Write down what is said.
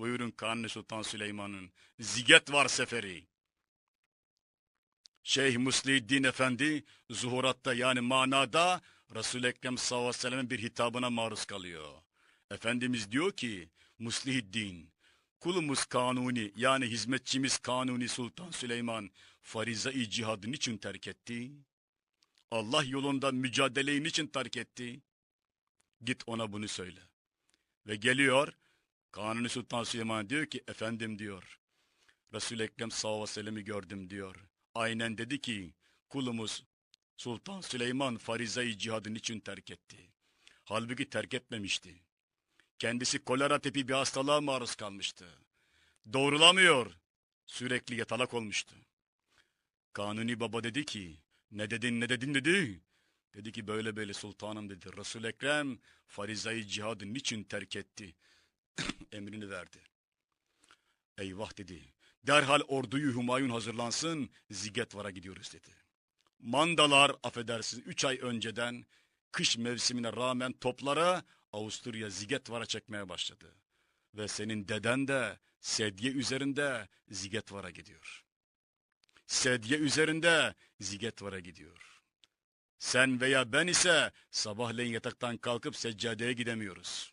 Buyurun Kanuni Sultan Süleyman'ın Ziget var seferi. Şeyh Muslihiddin Efendi zuhuratta yani manada Resul-i Ekrem sallallahu aleyhi ve sellem'in bir hitabına maruz kalıyor. Efendimiz diyor ki Muslihiddin kulumuz Kanuni yani hizmetçimiz Kanuni Sultan Süleyman fariza-i cihadı niçin terk etti? Allah yolunda mücadeleyi niçin terk etti? Git ona bunu söyle. Ve geliyor Kanuni Sultan Süleyman diyor ki efendim diyor. Resul-i Ekrem sallallahu aleyhi ve sellem'i gördüm diyor. Aynen dedi ki kulumuz Sultan Süleyman farizayı cihadın için terk etti. Halbuki terk etmemişti. Kendisi kolera tipi bir hastalığa maruz kalmıştı. Doğrulamıyor. Sürekli yatalak olmuştu. Kanuni baba dedi ki ne dedin ne dedin dedi. Dedi ki böyle böyle sultanım dedi. Resul Ekrem farizayı cihadı niçin terk etti? Emrini verdi. Eyvah dedi. Derhal orduyu Humayun hazırlansın, Zigetvar'a gidiyoruz dedi. Mandalar affedersiniz 3 ay önceden kış mevsimine rağmen toplara Avusturya Zigetvar'a çekmeye başladı. Ve senin deden de sedye üzerinde Zigetvar'a gidiyor. Sedye üzerinde Zigetvar'a gidiyor. Sen veya ben ise sabahleyin yataktan kalkıp seccadeye gidemiyoruz.